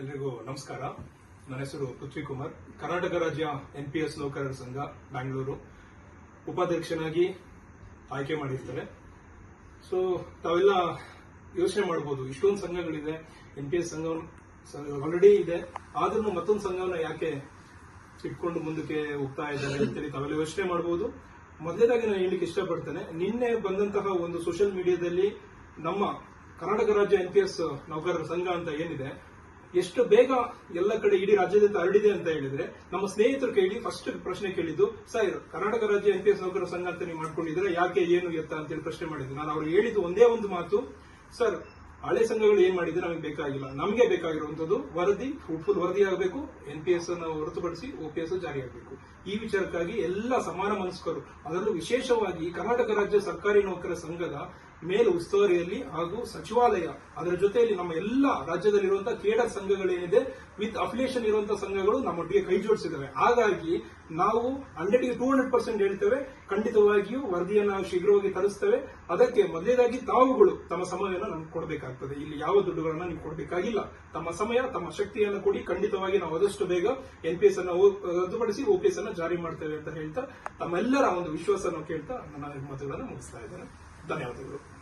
ಎಲ್ರಿಗೂ ನಮಸ್ಕಾರ. ನನ್ನ ಹೆಸರು ಪೃಥ್ವಿ ಕುಮಾರ್ ಕರ್ನಾಟಕ ರಾಜ್ಯ ಎನ್ ಪಿ ಎಸ್ ನೌಕರರ ಸಂಘ, ಬ್ಯಾಂಗ್ಳೂರು. ಉಪಾಧ್ಯಕ್ಷನಾಗಿ ಆಯ್ಕೆ ಮಾಡಿರ್ತಾರೆ. ಸೊ ತಾವೆಲ್ಲ ಯೋಚನೆ ಮಾಡಬಹುದು ಇಷ್ಟೊಂದು ಸಂಘಗಳಿದೆ ಎನ್ ಪಿ ಎಸ್ ಸಂಘ ಆಲ್ರೆಡಿ ಇದೆ. ಆದ್ರೂ ಮತ್ತೊಂದು ಸಂಘವನ್ನ ಯಾಕೆ ಇಟ್ಕೊಂಡು ಮುಂದಕ್ಕೆ ಹೋಗ್ತಾ ಇದ್ದಾರೆ ಅಂತೇಳಿ ತಾವೆಲ್ಲ ಯೋಚನೆ ಮಾಡಬಹುದು ಮೊದಲೇದಾಗಿ ನಾನು ಹೇಳಲಿಕ್ಕೆ ಇಷ್ಟಪಡ್ತೇನೆ, ನಿನ್ನೆ ಬಂದಂತಹ ಒಂದು ಸೋಷಿಯಲ್ ಮೀಡಿಯಾದಲ್ಲಿ ನಮ್ಮ ಕರ್ನಾಟಕ ರಾಜ್ಯ ಎನ್ ಪಿ ಎಸ್ ನೌಕರರ ಸಂಘ ಅಂತ ಏನಿದೆ ಎಷ್ಟು ಬೇಗ ಎಲ್ಲ ಕಡೆ ಇಡೀ ರಾಜ್ಯದಿಂದ ಹರಡಿದೆ ಅಂತ ಹೇಳಿದ್ರೆ, ನಮ್ಮ ಸ್ನೇಹಿತರು ಕೇಳಿ ಫಸ್ಟ್ ಪ್ರಶ್ನೆ ಕೇಳಿದ್ದು ಸರ್ ಕರ್ನಾಟಕ ರಾಜ್ಯ ಎನ್ ಪಿ ಎಸ್ ನೌಕರರ ಸಂಘ ಅಂತ ನೀವು ಮಾಡ್ಕೊಂಡಿದ್ರೆ ಯಾಕೆ ಏನು ಎತ್ತ? ಅಂತೇಳಿ ಪ್ರಶ್ನೆ ಮಾಡಿದ್ರು. ನಾನು ಅವ್ರು ಹೇಳಿದ್ದು ಒಂದೇ ಒಂದು ಮಾತು, ಸರ್, ಹಳೆ ಸಂಘಗಳು ಏನ್ ಮಾಡಿದ್ರೆ ನಮಗೆ ಬೇಕಾಗಿಲ್ಲ. ನಮಗೆ ಬೇಕಾಗಿರುವಂತದ್ದು ವರದಿ ಫುಲ್ ವರದಿ ಆಗಬೇಕು. ಎನ್ ಪಿ ಎಸ್ ಅನ್ನು ಹೊರತುಪಡಿಸಿ ಒ ಪಿ ಎಸ್ ಜಾರಿ ಆಗಬೇಕು. ಈ ವಿಚಾರಕ್ಕಾಗಿ ಎಲ್ಲ ಸಮಾನ ಮನಸ್ಕರು, ಅದರಲ್ಲೂ ವಿಶೇಷವಾಗಿ ಕರ್ನಾಟಕ ರಾಜ್ಯ ಸರ್ಕಾರಿ ನೌಕರರ ಸಂಘದ ಮೇಲು ಉಸ್ತುವಾರಿಯಲ್ಲಿ ಹಾಗೂ ಸಚಿವಾಲಯ, ಅದರ ಜೊತೆಯಲ್ಲಿ ನಮ್ಮ ಎಲ್ಲ ರಾಜ್ಯದಲ್ಲಿರುವಂತಹ ಕೇಡರ್ ಸಂಘಗಳೇನಿದೆ, ವಿತ್ ಅಫಿಲಿಯೇಷನ್ ಇರುವಂತಹ ಸಂಘಗಳು ನಮ್ಮೊಟ್ಟಿಗೆ ಕೈ ಜೋಡಿಸಿದ್ದಾವೆ. ಹಾಗಾಗಿ ನಾವು ಹಂಡ್ರೆಡ್ ಟೂ ಹಂಡ್ರೆಡ್ ಪರ್ಸೆಂಟ್ ಹೇಳ್ತೇವೆ. ಖಂಡಿತವಾಗಿಯೂ ವರದಿಯನ್ನು ಶೀಘ್ರವಾಗಿ ತರಿಸ್ತೇವೆ. ಅದಕ್ಕೆ ಮೊದಲೇದಾಗಿ ತಾವುಗಳು ತಮ್ಮ ಸಮಯವನ್ನು ನಮ್ಗೆ ಕೊಡಬೇಕಾಗ್ತದೆ. ಇಲ್ಲಿ ಯಾವ ದುಡ್ಡುಗಳನ್ನು ನೀವು ಕೊಡಬೇಕಾಗಿಲ್ಲ. ತಮ್ಮ ಸಮಯ, ತಮ್ಮ ಶಕ್ತಿಯನ್ನು ಕೊಡಿ. ಖಂಡಿತವಾಗಿ ನಾವು ಆದಷ್ಟು ಬೇಗ ಎನ್ ಪಿ ಎಸ್ ಅನ್ನು ರದ್ದುಪಡಿಸಿ ಒ ಪಿ ಎಸ್ ಅನ್ನು ಜಾರಿ ಮಾಡ್ತೇವೆ ಅಂತ ಹೇಳ್ತಾ ತಮ್ಮೆಲ್ಲರ ಒಂದು ವಿಶ್ವಾಸವನ್ನು ಕೇಳ್ತಾ ನನ್ನ ಮಾತುಗಳನ್ನು ಮುಗಿಸ್ತಾ ಇದ್ದೇನೆ. 大鸟哥。